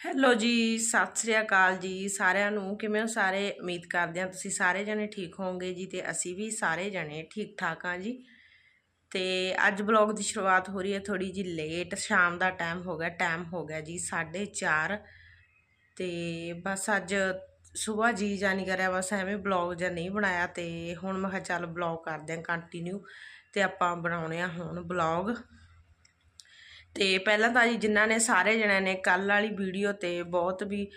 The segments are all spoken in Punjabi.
ਹੈਲੋ ਜੀ, ਸਤਿ ਸ੍ਰੀ ਅਕਾਲ ਜੀ ਸਾਰਿਆਂ ਨੂੰ। ਕਿਵੇਂ ਹੋ ਸਾਰੇ? ਉਮੀਦ ਕਰਦੇ ਹਾਂ ਤੁਸੀਂ ਸਾਰੇ ਜਣੇ ਠੀਕ ਹੋਵੋਗੇ ਜੀ ਤੇ ਅਸੀਂ ਵੀ ਸਾਰੇ ਜਣੇ ਠੀਕ ਠਾਕ ਹਾਂ ਜੀ। ਤੇ ਅੱਜ ਬਲੌਗ ਦੀ ਸ਼ੁਰੂਆਤ ਹੋ ਰਹੀ ਹੈ ਥੋੜੀ ਜੀ ਲੇਟ ਸ਼ਾਮ ਦਾ ਟਾਈਮ ਹੋ ਗਿਆ ਟਾਈਮ ਹੋ ਗਿਆ ਜੀ 4:30 ਤੇ ਬਸ ਅੱਜ ਸਵੇਰ ਜੀ ਜਾਨੀ ਕਰਿਆ, ਬਸ ਐਵੇਂ ਬਲੌਗ ਜਾਂ ਨਹੀਂ ਬਣਾਇਆ ਤੇ ਹੁਣ ਮੈਂ ਕਿਹਾ ਚੱਲ ਬਲੌਗ ਕਰਦੇ ਹਾਂ ਕੰਟੀਨਿਊ ਤੇ ਆਪਾਂ ਬਣਾਉਣੇ ਆ ਹੁਣ ਬਲੌਗ ਤੇ ਪਹਿਲਾਂ ਤਾਂ ਜੀ ਜਿਨ੍ਹਾਂ ਨੇ ਸਾਰੇ ਜਣਿਆਂ ਨੇ ਕੱਲ ਵਾਲੀ ਵੀਡੀਓ ਤੇ ਬਹੁਤ ਵੀ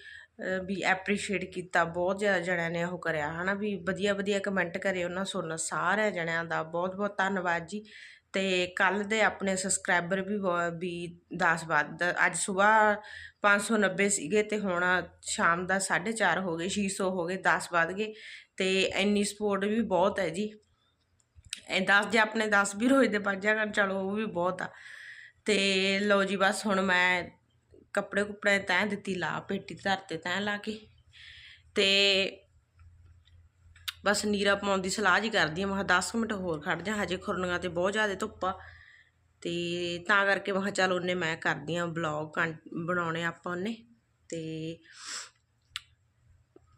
ਵੀ ਐਪਰੀਸ਼ੀਏਟ ਕੀਤਾ, ਬਹੁਤ ਜ਼ਿਆਦਾ ਜਣਿਆਂ ਨੇ ਉਹ ਕਰਿਆ, ਹਨਾ, ਵੀ ਵਧੀਆ ਵਧੀਆ ਕਮੈਂਟ ਕਰੇ ਉਹਨਾਂ ਸੁਣ ਸਾਰੇ ਜਣਿਆਂ ਦਾ ਬਹੁਤ ਬਹੁਤ ਧੰਨਵਾਦ ਜੀ। ਤੇ ਕੱਲ ਦੇ ਆਪਣੇ ਸਬਸਕ੍ਰਾਈਬਰ ਵੀ ਬਹੁ- ਵੀ 10 ਵੱਧ, ਅੱਜ ਸਵੇਰ 590 ਸੀਗੇ ਤੇ ਹੁਣ ਸ਼ਾਮ ਦਾ 4:30 ਹੋ ਗਏ 600 ਹੋ ਗਏ 10 ਵੱਧ ਗਏ, ਤੇ ਇੰਨੀ ਸਪੋਰਟ ਵੀ ਬਹੁਤ ਹੈ ਜੀ। ਇਹ 10 ਜੇ ਆਪਣੇ 10 ਵੀ ਰੋਜ਼ ਦੇ ਵੱਜ ਜਾਣ ਚਲੋ ਉਹ ਵੀ ਬਹੁਤ ਆ। ਤੇ ਲਓ ਜੀ ਬਸ ਹੁਣ ਮੈਂ ਕੱਪੜੇ ਕੁਪੜੇ ਤੈਂ ਦਿੱਤੀ, ਲਾ ਪੇਟੀ ਧਰ 'ਤੇ ਤੈਅ ਲਾ ਕੇ। ਤੇ ਬਸ ਨੀਰਾ ਪਾਉਣ ਦੀ ਸਲਾਹ ਜੀ ਕਰਦੀ ਆ, ਮੈਂ ਕਿਹਾ 10 ਮਿੰਟ ਹੋਰ ਖੜ ਜਾ, ਹਜੇ ਖੁਰਨੀਆਂ ਤੇ ਬਹੁਤ ਜ਼ਿਆਦਾ ਧੁੱਪ ਆ। ਤੇ ਤਾਂ ਕਰਕੇ ਮੈਂ ਕਿਹਾ ਚੱਲ ਉਹਨੇ ਮੈਂ ਕਰਦੀ ਆ ਬਲੌਗ ਬਣਾਉਣੇ ਆਪਾਂ ਉਹਨੇ। ਤੇ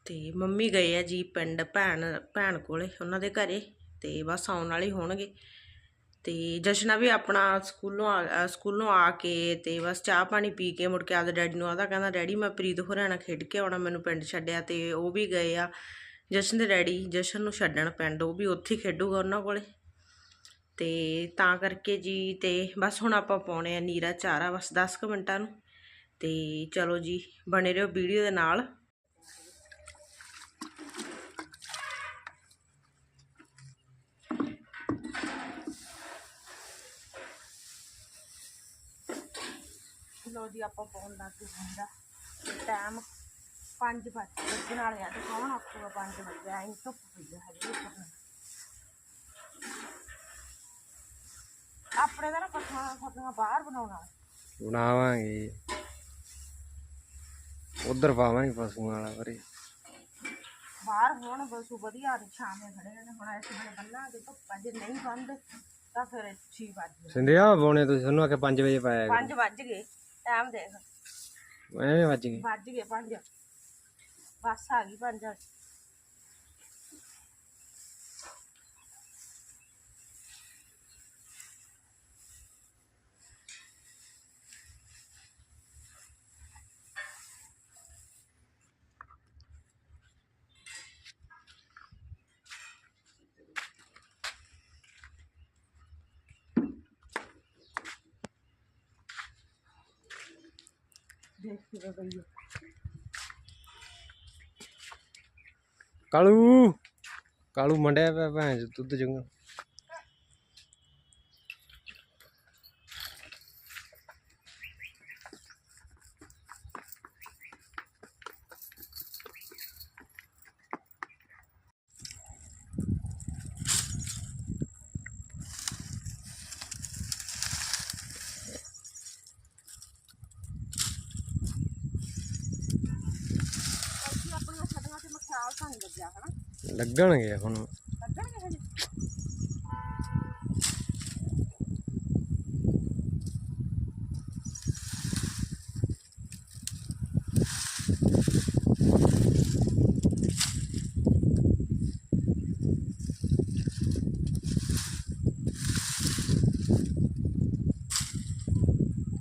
ਤੇ ਮੰਮੀ ਗਏ ਆ ਜੀ ਪਿੰਡ ਭੈਣ ਭੈਣ ਕੋਲੇ, ਉਹਨਾਂ ਦੇ ਘਰੇ। ਤੇ ਬਸ ਆਉਣ ਵਾਲੇ ਹੋਣਗੇ। ਤੇ ਜਸ਼ਨਾ ਵੀ ਆਪਣਾ ਸਕੂਲੋਂ ਆ ਸਕੂਲੋਂ ਆ ਕੇ ਤੇ ਬਸ ਚਾਹ ਪਾਣੀ ਪੀ ਕੇ ਮੁੜ ਕੇ ਆਪਦੇ ਡੈਡੀ ਨੂੰ ਆਦਾ, ਕਹਿੰਦਾ, ਡੈਡੀ, ਮੈਂ ਪ੍ਰੀਤ ਹੋਰਾਂ ਨਾਲ ਖੇਡ ਕੇ ਆਉਣਾ, ਮੈਨੂੰ ਪਿੰਡ ਛੱਡਿਆ। ਤੇ ਉਹ ਵੀ ਗਏ ਆ, ਜਸ਼ਨ ਦੇ ਡੈਡੀ ਜਸ਼ਨ ਨੂੰ ਛੱਡਣ ਪਿੰਡ, ਉਹ ਵੀ ਉੱਥੇ ਹੀ ਖੇਡੂਗਾ ਉਹਨਾਂ ਕੋਲੇ। ਤੇ ਤਾਂ ਕਰਕੇ ਜੀ, ਤੇ ਬਸ ਹੁਣ ਆਪਾਂ ਪਾਉਣੇ ਆ ਨੀਰਾ ਚਾਰਾ ਬਸ 10 ਕੁ ਮਿੰਟਾਂ ਨੂੰ। ਤੇ ਚਲੋ ਜੀ, ਬਣੇ ਰਹੋ ਵੀਡੀਓ ਦੇ ਨਾਲ। ਲੋ ਜੀ ਆਪਾਂ ਪਾਉਣ ਲੱਗ ਗਏ ਹੁੰਦਾ ਟਾਈਮ 5 ਵਜੇ ਵੱਜਣ ਵਾਲੇ ਆ ਤੇ ਕੌਣ ਆਖੂਗਾ 5 ਵਜੇ ਆਈ ਧੁੱਪ ਪਈ ਆ ਹਜੇ। ਆਪਣੇ ਦਾ ਨਾ ਪੱਠਾ ਬਾਹਰ ਬਣਾਉਣਾ ਬਣਾਵਾਂਗੇ ਉਧਰ ਪਾਵਾਂਗੇ ਪਸ਼ੂਆਂ ਵਾਲਾ ਪਰੇ। ਬਾਹਰ ਹੋਣ ਬਸ ਵਧੀਆ ਤੇ ਛਾਵੇਂ ਖੜੇ ਨੇ। ਹੁਣ ਇਸ ਵੇਲੇ ਬੰਨਾਂਗੇ ਧੁੱਪਾਂ ਜੇ ਨਹੀਂ ਬੰਦ ਤਾਂ ਫਿਰ 6 ਵਜੇ ਸਿੰਧਿਆ ਬੋਣੇ ਤੁਸੀਂ ਉਹਨੂੰ ਆਖੇ 5 ਵਜੇ ਪਾਇਆ 5 ਵੱਜ ਗਏ। ਟਾਈਮ ਦੇਖ। ਐਵੇਂ ਵੱਜ ਗਏ। ਵੱਜ ਗਏ 5 ਬਸ ਆ ਗਈ 5 ਕਾਲੂ ਕਾਲੂ ਮੰਡਿਆ ਪਿਆ ਭੈਣ ਚੋਦ ਦੁੱਧ ਚੰਗਾ ਅਸੀਂ ਆਪਣੀਆਂ ਛੱਡੀਆਂ ਤੇ ਮਖਿਆਲ ਤਾਂ ਨਹੀਂ ਲੱਗਿਆ ਹਨਾ ਲੱਗਣਗੇ ਹੁਣ ਲੱਗਣਗੇ ਹਜੇ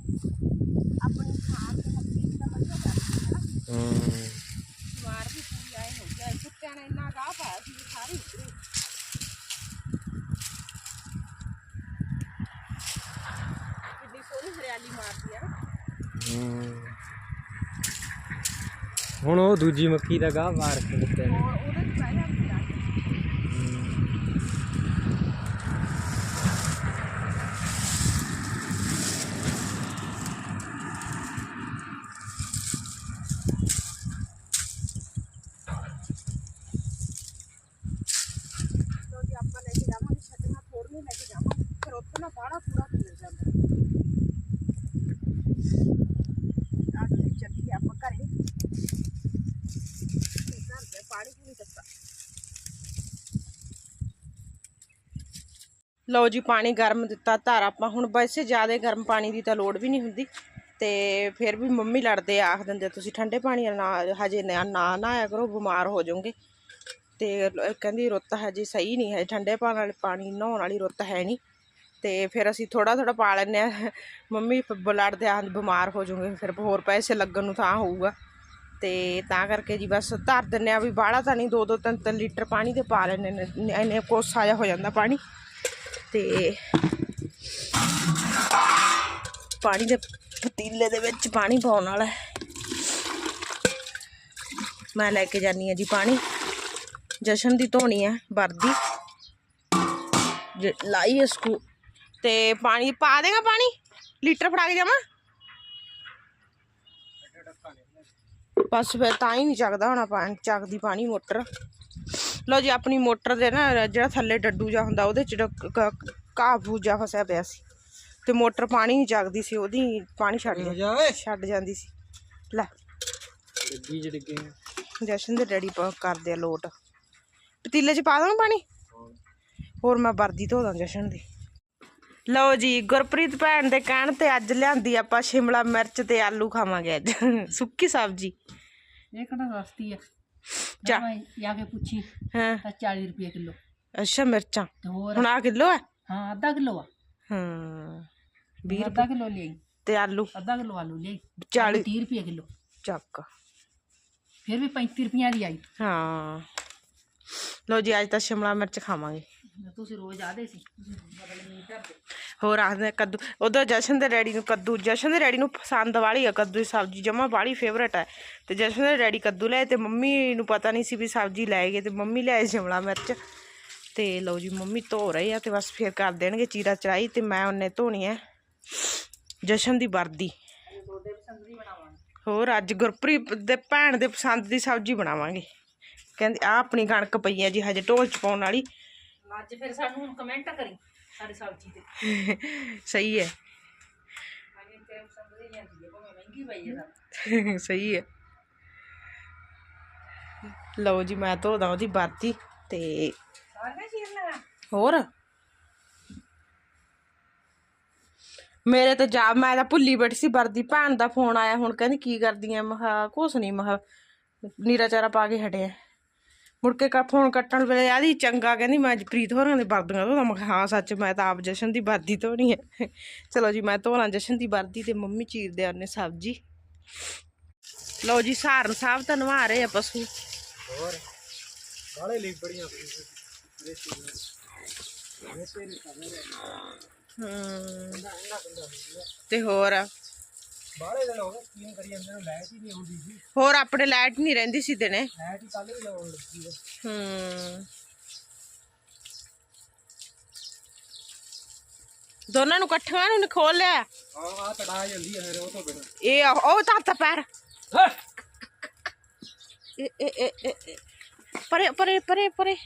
ਆਪਣੀ ਥਾਂ ਤੇ ਹੱਥੀ ਦਾ ਵਧੀਆ ਕਰਦੀ ਹੈ ਨਾ ਹੂੰ ਵਾਰ ਵੀ ਪੂਰੀ ਆਏ ਹੋ ਗਿਆ ਕੁੱਤਿਆਂ ਨੇ ਇੰਨਾ ਗਾਹ ਪਾਇਆ ਸੀ ਵੀ ਸਾਰੇ ਉਧਰੇ ਹਰਿਆਲੀ ਮਾਰਦੀ ਆ ਹੂੰ। ਹੁਣ ਉਹ ਦੂਜੀ ਮੱਕੀ ਦਾ ਗਾਹ ਵਾਰ ਕੇ ਦਿੱਤੇ। ਨੇ ਉਹਦੇ ਚ ਬਹਿ ਜਾਂਦੀ ਆ ਲੋ ਜੀ ਆਪਾਂ ਲੈ ਕੇ ਜਾਵਾਂਗੇ ਛੱਡੀਆਂ ਥੋੜੀਆਂ ਲੈ ਕੇ ਜਾਵਾਂਗੇ ਫਿਰ ਉੱਥੇ ਨਾ ਬਾੜਾ ਪੂਰਾ ਮਿਲ ਜਾਂਦਾ ਅੱਜ ਵੀ ਚੱਲੀ ਆਪਾਂ ਘਰੇ ਤੇ ਘਰ ਦੇ ਪਾਣੀ ਪੂਣੀ ਦਿੱਤਾ ਲਓ ਜੀ ਪਾਣੀ ਗਰਮ ਦਿੱਤਾ, ਧਾਰ ਆਪਾਂ ਹੁਣ ਵੈਸੇ ਜ਼ਿਆਦਾ ਗਰਮ ਪਾਣੀ ਦੀ ਤਾਂ ਲੋੜ ਵੀ ਨਹੀਂ ਹੁੰਦੀ। ਤੇ ਫਿਰ ਵੀ ਮੰਮੀ ਲੜਦੇ ਆਖ ਦਿੰਦੇ ਤੁਸੀਂ ਠੰਡੇ ਪਾਣੀ ਨਾਲ ਨਾ, ਹਜੇ ਨਾ ਨਾ ਨਹਾਇਆ ਕਰੋ, ਬਿਮਾਰ ਹੋ ਜਾਓਗੇ। ਤੇ ਕਹਿੰਦੀ, ਰੁੱਤ ਹਜੇ ਸਹੀ ਨਹੀਂ ਹੈ, ਠੰਡੇ ਪਾਣੀ ਵਾਲੇ ਪਾਣੀ, ਨਹਾਉਣ ਵਾਲੀ ਰੁੱਤ ਹੈ ਨਹੀਂ। ਤੇ ਫਿਰ ਅਸੀਂ ਥੋੜਾ ਥੋੜਾ ਪਾ ਲੈਂਦੇ ਆ। ਮੰਮੀ ਲੜਦੇ ਆ ਬਿਮਾਰ ਹੋ ਜਾਓਗੇ, ਫਿਰ ਹੋਰ ਪੈਸੇ ਲੱਗਣ ਨੂੰ ਤਾਂ ਹੋਊਗਾ। ਤੇ ਤਾਂ ਕਰਕੇ ਜੀ ਬਸ ਧਰ ਦਿੰਨੇ ਆ, ਵੀ ਬਾਹਲਾ ਤਾਂ ਨਹੀਂ, ਦੋ ਦੋ, ਤਿੰਨ ਤਿੰਨ ਲੀਟਰ ਪਾਣੀ ਦੇ ਪਾ ਲੈਣੇ ਨੇ ਇਹਨੇ ਕੋਸਾ ਜਿਹਾ ਹੋ ਜਾਂਦਾ ਪਾਣੀ। ਤੇ ਪਾਣੀ ਦੇ ਪਤੀਲੇ ਦੇ ਵਿੱਚ ਪਾਣੀ ਪਾਉਣ ਵਾਲਾ ਮੈਂ ਲੈ ਕੇ ਜਾਨੀ ਆ ਜੀ ਪਾਣੀ। ਜਸ਼ਨ ਦੀ ਧੋਣੀ ਹੈ, ਵਰਦੀ। ਜੇ ਲਾਈ ਹੈ ਸਕੂ ਤੇ ਪਾਣੀ ਪਾ ਦੇਗਾ ਪਾਣੀ? ਲੀਟਰ ਫੜਾ ਕੇ ਜਾਵਾਂ? ਬਸ ਫਿਰ ਤਾਂ ਹੀ ਨਹੀਂ ਚੱਕਦਾ ਹੋਣਾ ਪਾਣੀ ਚੱਕਦੀ ਪਾਣੀ ਮੋਟਰ। ਲਓ ਜੀ ਆਪਣੀ ਮੋਟਰ ਦੇ ਨਾ ਜਿਹੜਾ ਥੱਲੇ ਡੱਡੂ ਜਾ ਹੁੰਦਾ ਉਹਦੇ ਚ ਘਾਹ ਫੂਜਾ ਫਸਿਆ ਪਿਆ ਸੀ। ਤੇ ਮੋਟਰ ਪਾਣੀ ਨਹੀਂ ਚੱਕਦੀ ਸੀ ਉਹਦੀ ਪਾਣੀ ਛੱਡ ਛੱਡ ਜਾਂਦੀ ਸੀ। ਲੈ। ਡਿੱਗੀ ਚ ਡਿੱਗੇ ਜਸ਼ਨ ਦੇ ਡੈਡੀ ਪਾ ਕਰਦੇ ਆ ਲੋਟ। ਪਤੀਲੇ 'ਚ ਪਾ ਦਾਂ ਪਾਣੀ? ਹੋਰ ਮੈਂ ਵਰਦੀ ਧੋ ਦਾਂ ਜਸ਼ਨ ਦੀ। ਲਓ ਜੀ ਗੁਰਪ੍ਰੀਤ ਭੈਣ ਦੇ ਕਹਿਣ ਤੇ ਅੱਜ ਲਿਆਂਦੀ ਆਪਾਂ ਸ਼ਿਮਲਾ ਮਿਰਚ ਤੇ ਆਲੂ ਖਾਵਾਂਗੇ ਅੱਜ। ਸੁੱਕੀ ਸਬਜ਼ੀ। ਇਹ ਕਿਹੜਾ ਸਸਤੀ ਆ? ਚਾ- ਮੈਂ ਜਾ ਕੇ ਪੁੱਛੀ ਹਾਂ ਤਾਂ 40 ਰੁਪਏ ਕਿਲੋ ਅੱਛਾ ਮਿਰਚਾਂ ਤੇ ਹੋਰ ਹੁਣ ਆ ਕਿਲੋ ਹੈ ਹਾਂ ਅੱਧਾ ਕਿਲੋ ਆ ਹਾਂ 20 20 ਅੱਧਾ ਕਿਲੋ ਲਈ ਤੇ ਆਲੂ ਅੱਧਾ ਕਿਲੋ ਆਲੂ ਲਈ 40 30 ਰੁਪਏ ਕਿਲੋ ਚੱਕ ਫਿਰ ਵੀ 35 ਰੁਪਈਆਂ ਦੀ ਆਈ ਹਾਂ ਲਓ ਜੀ ਅੱਜ ਤਾਂ ਸ਼ਿਮਲਾ ਹੋਰ ਆਖਦੇ ਕੱਦੂ ਉਧਰ ਜਸ਼ਨ ਦੇ ਡੈਡੀ ਨੂੰ ਕੱਦੂ, ਜਸ਼ਨ ਦੇ ਡੈਡੀ ਨੂੰ ਪਸੰਦ ਵਾਲੀ ਆ ਕੱਦੂ ਦੀ ਸਬਜ਼ੀ, ਜਮਾ ਵਾਲੀ ਫੇਵਰਟ ਹੈ ਤੇ ਜਸ਼ਨ ਦੇ ਡੈਡੀ ਕੱਦੂ ਲੈ ਤੇ ਮੰਮੀ ਨੂੰ ਪਤਾ ਨਹੀਂ ਸੀ ਵੀ ਸਬਜ਼ੀ ਲੈ ਗਏ ਤੇ ਮੰਮੀ ਲੈ ਸ਼ਿਮਲਾ ਮਿਰਚ। ਤੇ ਲਓ ਜੀ, ਮੰਮੀ ਧੋ ਰਹੇ ਆ ਤੇ ਬਸ ਫੇਰ ਕਰ ਦੇਣਗੇ ਚੀਰਾ ਚੜਾਈ ਤੇ ਮੈਂ ਉਹਨੇ ਧੋਣੀ ਹੈ ਜਸ਼ਨ ਦੀ ਵਰਦੀ। ਹੋਰ ਅੱਜ ਗੁਰਪ੍ਰੀਤ ਦੇ ਭੈਣ ਦੇ ਪਸੰਦ ਦੀ ਸਬਜ਼ੀ ਬਣਾਵਾਂਗੇ। ਕਹਿੰਦੀ ਆ ਆਪਣੀ ਕਣਕ ਪਈ ਹੈ ਜੀ, ਹਜੇ ਢੋਲ ਚ ਪਾਉਣ ਵਾਲੀ। ਅੱਜ ਫਿਰ ਸਾਨੂੰ ਕਮੈਂਟ ਕਰੀ। ਸਾਡੀ ਸਬਜ਼ੀ ਤੇ। ਸਹੀ ਹੈ। ਸਹੀ ਹੈ। ਲਓ ਜੀ ਮੈਂ ਧੋਦਾ ਉਹਦੀ ਵਰਦੀ ਤੇ ਹੋਰ? ਮੇਰੇ ਤੇ ਜਾ ਮੈਂ ਤਾਂ ਭੁੱਲੀ ਬੈਠੀ ਸੀ ਵਰਦੀ ਭੈਣ ਦਾ ਫੋਨ ਆਇਆ ਹੁਣ ਕਹਿੰਦੀ ਕੀ ਕਰਦੀ ਐ ਮਹਾ ਕੁਛ ਨਹੀਂ ਮਹਾ ਨੀਰਾ ਚਾਰਾ ਪਾ ਕੇ ਹਟਿਆ। ਮੁੜ ਕੇ ਫੋਨ ਕੱਟਣ ਵੇਲੇ ਆਦੀ ਚੰਗਾ ਕਹਿੰਦੀ ਮੈਂ ਅੱਜ ਪ੍ਰੀਤ ਹੋਰਾਂ ਦੇ ਵਰਦੀਆਂ ਧੋਦਾ। ਮੈਂ ਕਿਹਾ ਹਾਂ ਸੱਚ ਮੈਂ ਤਾਂ ਆਪ ਜਸ਼ਨ ਦੀ ਵਰਦੀ ਧੋਣੀ ਹੈ। ਚਲੋ ਜੀ ਮੈਂ ਧੋਲਾਂ ਜਸ਼ਨ ਦੀ ਵਰਦੀ ਤੇ ਮੰਮੀ ਚੀਰਦੇ ਆ ਉਹਨੇ ਸਬਜ਼ੀ। ਲਓ ਜੀ ਸਹਾਰਨ ਸਾਹਿਬ ਤਾਂ ਨਵਾ ਰਹੇ ਆ ਪਸ਼ੂ। ਹੋਰ? ਬਾਲੇ ਲਈ ਬੜੀਆਂ ਹਮ ਤੇ ਹੋਰ? ਬਾਲੇ ਦਿਨ ਹੋ ਗਏ ਕੀਨ ਕਰੀ ਜਾਂਦੇ ਨੂੰ ਲਾਈਟ ਹੀ ਨਹੀਂ ਆਉਂਦੀ ਸੀ। ਹੋਰ ਆਪਣੇ ਲਾਈਟ ਨਹੀਂ ਰਹਿੰਦੀ ਸੀ ਦਿਨੇ। ਲਾਈਟ ਹੀ ਕੱਲ ਵੀ ਲਾਉਣ ਲੱਗੀ ਹੈ। ਹਮ ਦੋਨਾਂ ਨੂੰ ਇਕੱਠਿਆਂ ਨੂੰ ਖੋਲ ਲਿਆ? ਹਾਂ ਆ ਤੜਾ ਜਾਂਦੀ ਹੈ ਫਿਰ ਉਹ ਤੋਂ ਬਿਨਾਂ। ਇਹ ਆ- ਉਹ ਤਾਂ ਹੱਥ ਪੈਰ। ਇਹ ਇਹ ਇਹ ਇਹ- ਇਹ। ਪਰੇ ਪਰੇ ਪਰੇ ਪਰੇ।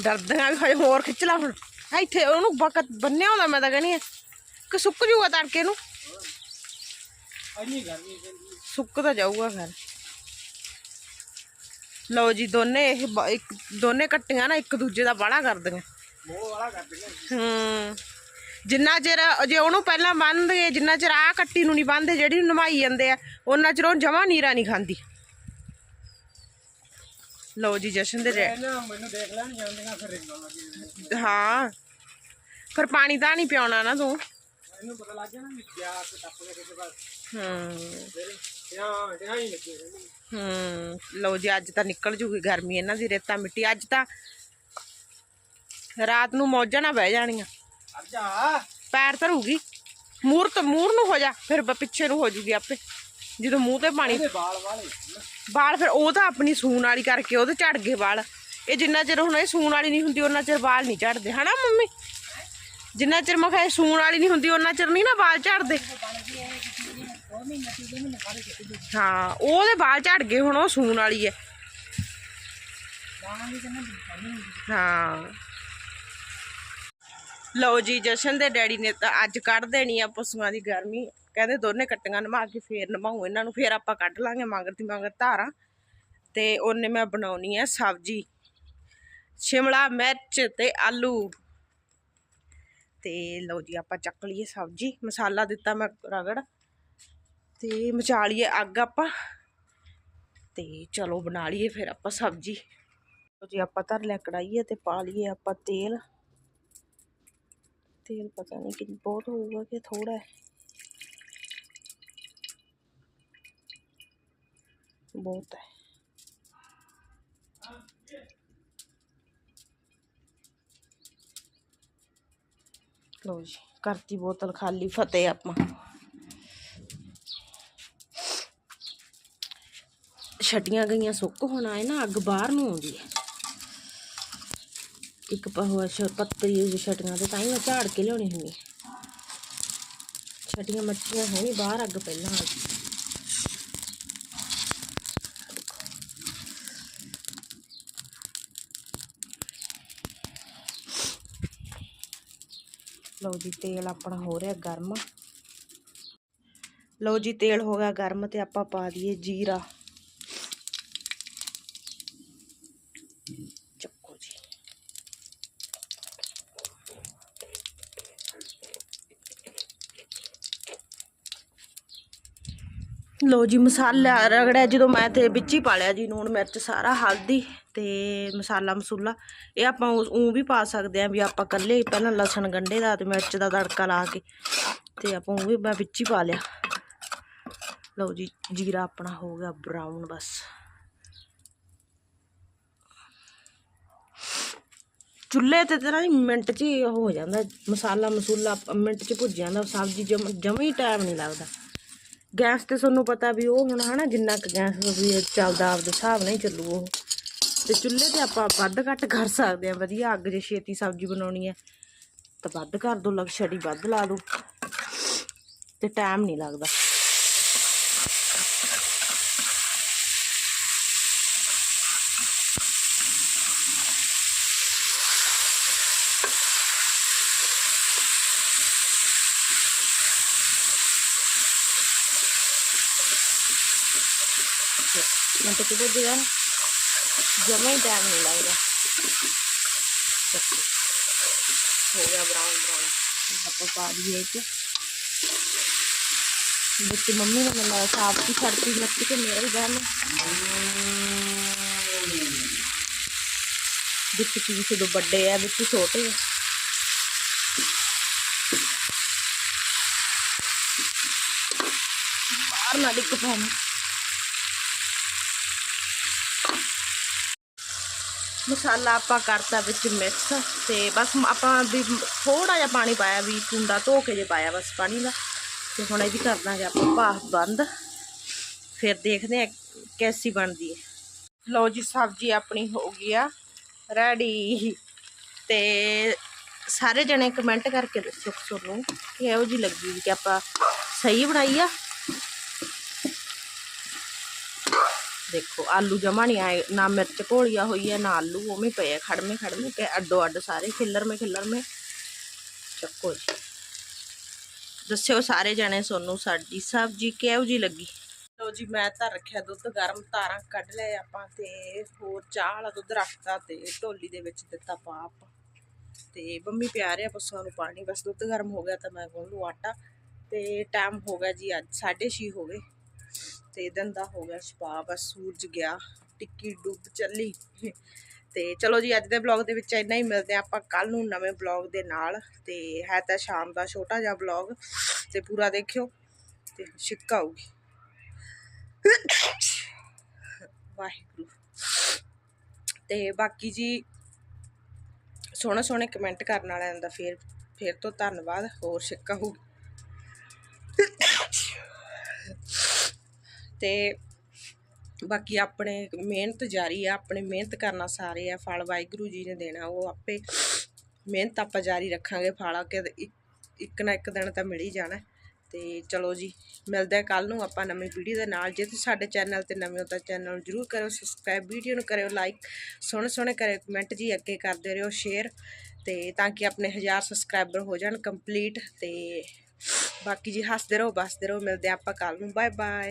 ਡਰਦੀਆਂ ਵੀ ਹਜੇ ਹੋਰ ਖਿੱਚ ਲਾ ਹੁਣ। ਆ ਇੱਥੇ ਉਹਨੂੰ ਬਕਤ ਬੰਨਿਆ ਹੁੰਦਾ ਮੈਂ ਤਾਂ ਕਹਿੰਦੀ ਆ। ਕਿ ਸੁੱਕ ਜੂਗਾ ਤੜਕੇ ਨੂੰ? ਇੰਨੀ ਗਰਮੀ ਪੈਂਦੀ ਸੁੱਕ ਤਾਂ ਜਾਊਗਾ ਫਿਰ। ਲਓ ਜੀ ਦੋਨੇ ਇਹ ਬ- ਇੱਕ ਦੋਨੇ ਕੱਟੀਆਂ ਨਾ ਇੱਕ ਦੂਜੇ ਦਾ ਬਾੜਾ ਕਰਦੀਆਂ। ਮੋਹ ਵਾਲਾ ਕਰ ਦਿੰਦੇ ਹੂੰ। ਜਿੰਨਾ ਚਿਰ ਜੇ ਉਹਨੂੰ ਪਹਿਲਾਂ ਬੰਨ੍ਹਦੇ ਜਿੰਨਾ ਚਿਰ ਆ ਕੱਟੀ ਨੂੰ ਨਹੀਂ ਬੰਨ੍ਹਦੇ ਜਿਹੜੀ ਨੂੰ ਨਮਾਈ ਜਾਂਦੇ ਆ ਉਹਨਾਂ ਚਿਰ ਉਹ ਜਮਾ ਨੀਰਾ ਨਹੀਂ ਖਾਂਦੀ। ਲਓ ਜੀ ਜਸ਼ਨ ਦੇ ਰੈ- ਇਹਨਾਂ ਮੈਨੂੰ ਦੇਖ ਲੈਣ ਜਾਂਦੀਆਂ ਫਿਰ ਰਿੰਗਾਂ ਲੱਗੀ ਹਾਂ। ਫਿਰ ਪਾਣੀ ਤਾਂ ਨਹੀਂ ਪਿਆਉਣਾ ਨਾ ਤੂੰ। ਇਹਨੂੰ ਪਤਾ ਲੱਗ ਗਿਆ ਨਾ ਵੀ ਗਿਆ ਤੇ ਟੱਪ ਕੇ ਕਿਸੇ ਪਾਸ। ਹੂੰ। ਫਿਰ ਧਿਆਨ ਧਿਆਨ ਹੀ ਲੱਗੇ ਰਹਿੰਦੇ ਹੂੰ। ਲਓ ਜੀ ਅੱਜ ਤਾਂ ਨਿਕਲ ਜੂਗੀ ਗਰਮੀ ਇਹਨਾਂ ਦੀ ਰੇਤਾ ਮਿੱਟੀ। ਅੱਜ ਤਾਂ ਰਾਤ ਨੂੰ ਮੌਜਾਂ ਨਾ ਬਹਿ ਜਾਣੀਆਂ। ਪੈਰ ਧਰੂਗੀ ਮੂਰ ਤੋਂ ਮੂਰ ਨੂੰ ਹੋ ਜਾ। ਫਿਰ ਬ- ਪਿੱਛੇ ਨੂੰ ਹੋ ਜੂਗੀ ਆਪੇ। ਜਦੋਂ ਮੂੰਹ ਤੇ ਪਾਣੀ ਇਹਦੇ ਵਾਲ ਵਾਲੇ ਵਾਲ ਫਿਰ ਉਹ ਤਾਂ ਆਪਣੀ ਸੂਣ ਵਾਲੀ ਕਰਕੇ ਉਹਦੇ ਝੜ ਗਏ ਵਾਲ। ਇਹ ਜਿੰਨਾ ਚਿਰ ਹੁਣ ਇਹ ਸੂਣ ਵਾਲੀ ਨਹੀਂ ਹੁੰਦੀ ਉਹਨਾਂ ਚਿਰ ਵਾਲ ਨਹੀਂ ਝੜਦੇ। ਹਨਾ ਮੰਮੀ? ਜਿੰਨਾ ਚਿਰ ਮੈਂ ਕਿਹਾ ਸੂਣ ਵਾਲੀ ਨਹੀਂ ਹੁੰਦੀ ਉਹਨਾਂ ਚਿਰ ਨਹੀਂ ਨਾ ਵਾਲ ਝੜਦੇ। ਹਾਂ ਉਹਦੇ ਵਾਲ ਝੜ ਗਏ, ਹੁਣ ਉਹ ਸੂਣ ਵਾਲੀ ਹੈ ਹਾਂ। ਲਓ ਜੀ, ਜਸ਼ਨ ਦੇ ਡੈਡੀ ਨੇ ਤਾਂ ਅੱਜ ਕੱਢ ਦੇਣੀ ਆ ਪਸ਼ੂਆਂ ਦੀ ਗਰਮੀ। ਕਹਿੰਦੇ ਦੋਨੇ ਕੱਟੀਆਂ ਨਮਾ ਕੇ ਫੇਰ ਨਮਾਉ ਇਹਨਾਂ ਨੂੰ, ਫੇਰ ਆਪਾਂ ਕੱਢ ਲਾਂਗੇ ਮਗਰ ਦੀ ਮਗਰ ਧਾਰਾਂ। ਤੇ ਉਹਨੇ ਮੈਂ ਬਣਾਉਣੀ ਆ ਸਬਜੀ। ਸ਼ਿਮਲਾ ਮਿਰਚ ਤੇ ਆਲੂ। ਤੇ ਲਓ ਜੀ ਆਪਾਂ ਚੱਕ ਲਈਏ ਸਬਜੀ। ਮਸਾਲਾ ਦਿੱਤਾ ਮੈਂ ਰਗੜ। ਤੇ ਮਚਾ ਲਈਏ ਅੱਗ ਆਪਾਂ। ਤੇ ਚਲੋ ਬਣਾ ਲਈਏ ਫਿਰ ਆਪਾਂ ਸਬਜ਼ੀ। ਜੀ ਆਪਾਂ ਧਰ ਲਿਆ ਕੜਾਈਏ ਤੇ ਪਾ ਲਈਏ ਆਪਾਂ ਤੇਲ। ਤੇਲ ਪਤਾ ਨਹੀਂ ਕਿ ਬਹੁਤ ਹੋਊਗਾ ਕਿ ਥੋੜਾ ਹੈ। ਬਹੁਤ ਹੈ। ਲੋ ਜੀ ਕਰਤੀ ਬੋਤਲ ਖਾਲੀ ਫਤਿਹ ਆਪਾਂ ਛਟੀਆਂ ਗਈਆਂ ਸੁੱਕ ਹੁਣ ਆਏ ਨਾ ਅੱਗ ਬਾਹਰ ਨੂੰ ਆਉਂਦੀ ਹੈ ਇੱਕ ਪਹੁਆ ਸ਼ ਪੱਤਰੀ ਜਿਹੀ ਛਟੀਆਂ ਤੇ ਤਾਂ ਹੀ ਮੈਂ ਝਾੜ ਕੇ ਲਿਆਉਣੀ ਹੁੰਦੀ ਹੈ। ਛਟੀਆਂ ਮੱਛੀਆਂ ਹੈ ਨਹੀਂ ਬਾਹਰ ਅੱਗ ਪਹਿਲਾਂ ਆ ਗਈ ਲਓ ਜੀ, ਤੇਲ ਆਪਣਾ ਹੋ ਰਿਹਾ ਗਰਮ। ਲਓ ਜੀ, ਤੇਲ ਹੋ ਗਿਆ ਗਰਮ ਤੇ ਆਪਾਂ ਪਾ ਦਈਏ ਜੀਰਾ। ਚੱਕੋ ਜੀ। ਲੋ ਜੀ, ਮਸਾਲਾ ਰਗੜਿਆ, ਜਦੋਂ ਮੈਂ ਤੇ ਵਿੱਚ ਹੀ ਪਾ ਲਿਆ ਜੀ ਨੂਣ ਮਿਰਚ, ਸਾਰਾ ਹਲਦੀ ਤੇ ਮਸਾਲਾ ਮਸੂਲਾ। ਇਹ ਆਪਾਂ ਉਹ ਵੀ ਪਾ ਸਕਦੇ ਆ ਵੀ ਆਪਾਂ ਕੱਲੇ ਪਹਿਲਾਂ ਲਸਣ ਗੰਢੇ ਦਾ ਤੇ ਮਿਰਚ ਦਾ ਤੜਕਾ ਲਾ ਕੇ ਤੇ ਆਪਾਂ ਉਹ ਵੀ ਮੈਂ ਵਿੱਚ ਹੀ ਪਾ ਲਿਆ। ਲਓ ਜੀ, ਜੀਰਾ ਆਪਣਾ ਹੋ ਗਿਆ ਬਰਾਊਨ ਬਸ। ਚੁੱਲ੍ਹੇ ਤੇ ਤਾਂ ਮਿੰਟ 'ਚ ਹੀ ਹੋ ਜਾਂਦਾ, ਮਸਾਲਾ ਮਸੂਲਾ ਮਿੰਟ 'ਚ ਭੁੱਜ ਜਾਂਦਾ, ਸਬਜ਼ੀ ਜਮ ਜਮਾ ਹੀ ਟਾਈਮ ਨਹੀਂ ਲੱਗਦਾ। ਗੈਸ ਤੇ ਤੁਹਾਨੂੰ ਪਤਾ ਵੀ ਉਹ ਹੁਣ ਹਨਾ ਜਿੰਨਾ ਕੁ ਗੈਸ ਵੀ ਚੱਲਦਾ, ਆਪਦੇ ਹਿਸਾਬ ਨਾਲ ਹੀ ਚੱਲੂ ਉਹ। ਤੇ ਚੁੱਲ੍ਹੇ ਤੇ ਆਪਾਂ ਵੱਧ ਘੱਟ ਕਰ ਸਕਦੇ ਆ ਵਧੀਆ। ਅੱਗ ਜੇ ਛੇਤੀ ਸਬਜ਼ੀ ਬਣਾਉਣੀ ਹੈ, ਤਾਂ ਵੱਧ ਕਰ ਦੋ, ਲਗ ਛੜੀ ਵੱਧ ਲਾ ਦੋ। ਤੇ ਟਾਈਮ ਨਹੀਂ ਲੱਗਦਾ। ਮਿੰਟ ਚ ਭੁੱਜ ਜਮਾ ਹੀ ਟਾਈਮ ਨਹੀਂ ਲੱਗਦਾ। ਹੋ ਗਿਆ ਬਰਾਊਨ ਬਰਾਊਨ ਆਪਾਂ ਪਾ ਦਈਏ ਇਹ ਵਿੱਚ ਮੰਮੀ ਨੇ ਮੈਨੂੰ ਸਾਫ਼ ਕੀ ਛੱਡਤੀ ਲੱਤ ਕੇ ਮੇਰੇ ਵੀ ਵਿੱਚ ਕਿਸੇ ਤੋਂ ਵੱਡੇ ਆ, ਵਿੱਚ ਛੋਟੇ ਆ। ਬਾਹਰ ਨਾ ਡਿੱਗ ਪੈਣ। ਮਸਾਲਾ ਆਪਾਂ ਕਰਤਾ ਵਿੱਚ ਮਿਕਸ ਤੇ ਬਸ ਆਪਾਂ ਵੀ ਥੋੜਾ ਜਿਹਾ ਪਾਣੀ ਪਾਇਆ ਵੀ ਕੁੰਡਾ ਧੋ ਕੇ ਜੇ ਪਾਇਆ ਬਸ ਪਾਣੀ ਦਾ। ਤੇ ਹੁਣ ਇਹ ਵੀ ਕਰ ਦਾਂਗੇ ਆਪਾਂ ਭਾਫ ਬੰਦ। ਫਿਰ ਦੇਖਦੇ ਆ ਕੈਸੀ ਬਣਦੀ ਹੈ। ਲਓ ਜੀ, ਸਬਜ਼ੀ ਆਪਣੀ ਹੋ ਗਈ ਆ ਰੈਡੀ। ਤੇ ਸਾਰੇ ਜਣੇ ਕਮੈਂਟ ਕਰਕੇ ਦੱਸੋ ਤੁਹਾਨੂੰ ਕਿ ਇਹੋ ਜੀ ਲੱਗੀ ਵੀ ਕਿ ਆਪਾਂ ਸਹੀ ਬਣਾਈ ਆ ਦੇਖੋ, ਆਲੂ ਜਮਾ ਨਹੀਂ ਆਏ, ਨਾ ਮਿਰਚ ਘੋਲੀਆ ਹੋਈ ਹੈ ਨਾ ਆਲੂ ਉਵੇਂ ਪਏ ਆ ਖੜਮੇ ਖੜਮੇ ਤੇ ਅੱਡੋ ਅੱਡ ਸਾਰੇ ਖਿੱਲਰ ਮੇ ਖਿੱਲਰ ਮੇ ਚੱਕੋ ਜੀ। ਦੱਸਿਓ ਸਾਰੇ ਜਣੇ ਸੋਨੂੰ ਸਾਡੀ ਸਬਜ਼ੀ ਕਿਹੋ ਜੀ ਲੱਗੀ? ਲੋ ਜੀ, ਮੈਂ ਤਾਂ ਰੱਖਿਆ ਦੁੱਧ ਗਰਮ ਤਾਰਾਂ ਕੱਢ ਲਏ ਆਪਾਂ ਤੇ ਹੋਰ ਚਾਹ ਵਾਲਾ ਦੁੱਧ ਰੱਖਤਾ ਤੇ ਢੋਲੀ ਦੇ ਵਿੱਚ ਦਿੱਤਾ ਪਾ ਆਪਾਂ ਤੇ ਬੰਮੀ ਪਿਆ ਰਿਹਾ ਪਸ਼ੂਆਂ ਨੂੰ ਪਾਣੀ, ਬਸ ਦੁੱਧ ਗਰਮ ਹੋ ਗਿਆ ਤਾਂ ਮੈਂ ਗੁੰਨ ਲੂ ਆਟਾ ਤੇ ਟਾਈਮ ਹੋ ਗਿਆ ਜੀ ਅੱਜ 6:30 ਹੋ ਗਏ। ਤੇ ਦਿਨ ਦਾ ਹੋ ਗਿਆ ਛਪਾ, ਬਸ ਸੂਰਜ ਗਿਆ, ਟਿੱਕੀ ਡੁੱਬ ਚੱਲੀ। ਤੇ ਚਲੋ ਜੀ, ਅੱਜ ਦੇ ਬਲੌਗ ਦੇ ਵਿੱਚ ਇੰਨਾ ਹੀ, ਮਿਲਦੇ ਆ ਆਪਾਂ ਕੱਲ ਨੂੰ ਨਵੇਂ ਬਲੌਗ ਦੇ ਨਾਲ। ਤੇ ਹੈ ਤਾਂ ਸ਼ਾਮ ਦਾ ਛੋਟਾ ਜਿਹਾ ਬਲੌਗ ਤੇ ਪੂਰਾ ਦੇਖਿਓ, ਤੇ ਛਿੱਕ ਆਊਗੀ। ਵਾਹਿਗੁਰੂ। ਤੇ ਬਾਕੀ ਜੀ, ਸੋਹਣੇ ਸੋਹਣੇ ਕਮੈਂਟ ਕਰਨ ਵਾਲਿਆਂ ਦਾ ਫੇਰ ਫੇਰ ਤੋਂ ਧੰਨਵਾਦ, ਹੋਰ ਛਿੱਕ ਆਊਗੀ। ਤੇ ਬਾਕੀ ਆਪਣੇ ਮਿਹਨਤ ਜਾਰੀ ਆ, ਆਪਣੇ ਮਿਹਨਤ ਕਰਨਾ ਸਾਰੇ ਆ, ਫਲ ਵਾਹਿਗੁਰੂ ਜੀ ਨੇ ਦੇਣਾ, ਉਹ ਆਪੇ ਮਿਹਨਤ ਆਪਾਂ ਜਾਰੀ ਰੱਖਾਂਗੇ, ਫਲ ਆ ਕੇ ਇੱਕ- ਨਾ ਇੱਕ ਦਿਨ ਤਾਂ ਮਿਲ ਹੀ ਜਾਣਾ। ਤੇ ਚਲੋ ਜੀ, ਮਿਲਦੇ ਆ ਕੱਲ ਨੂੰ ਆਪਾਂ ਨਵੀਂ ਵੀਡੀਓ ਦੇ ਨਾਲ। ਜੇ ਤੁਸੀਂ ਸਾਡੇ ਚੈਨਲ ਤੇ ਨਵੇਂ ਹੋ ਤਾਂ ਚੈਨਲ ਨੂੰ ਜਰੂਰ ਕਰੋ ਸਬਸਕ੍ਰਾਈਬ ਵੀਡੀਓ ਨੂੰ ਕਰਿਓ ਲਾਈਕ ਸੋਹਣੇ ਸੋਹਣੇ ਕਰਿਓ, ਕਮੈਂਟ ਜੀ ਅੱਗੇ ਕਰਦੇ ਰਹੋ ਸ਼ੇਅਰ ਤੇ ਤਾਂ ਕਿ ਆਪਣੇ 1000 ਸਬਸਕ੍ਰਾਈਬਰ ਹੋ ਜਾਣ ਕੰਪਲੀਟ ਤੇ ਬਾਕੀ ਜੀ ਹੱਸਦੇ ਰਹੋ, ਬਸਦੇ ਰਹੋ, ਮਿਲਦੇ ਆ ਆਪਾਂ ਕੱਲ ਨੂੰ। Bye bye